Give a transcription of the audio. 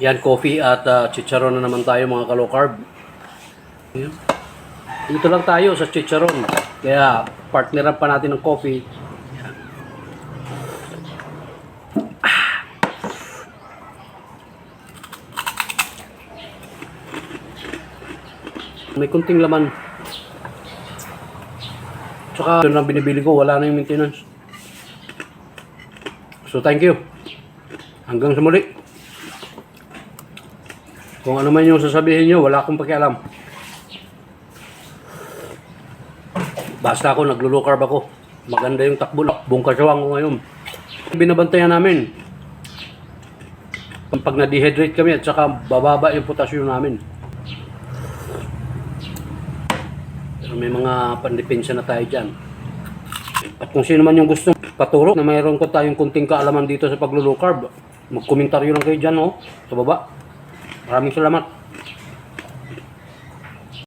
Yan, coffee at uh, chicharon na naman tayo mga ka-low carb. Dito lang tayo sa chicharon. Kaya partneran pa natin ng coffee. Ah. May kunting laman. Tsaka yun ang binibili ko, wala na yung maintenance. So thank you. Hanggang sa muli. Kung ano man yung sasabihin nyo, wala akong pakialam. Basta ako, naglo-low carb ako. Maganda yung takbo, buong kasawang ko ngayon. Binabantayan namin. Pag na-dehydrate kami at saka bababa yung potassium namin. Pero may mga pandipensya na tayo dyan. At kung sino man yung gusto paturo na mayroon ko tayong kunting kaalaman dito sa paglo-low carb, magkomentaryo lang kayo dyan, oh, sa baba. Maraming salamat.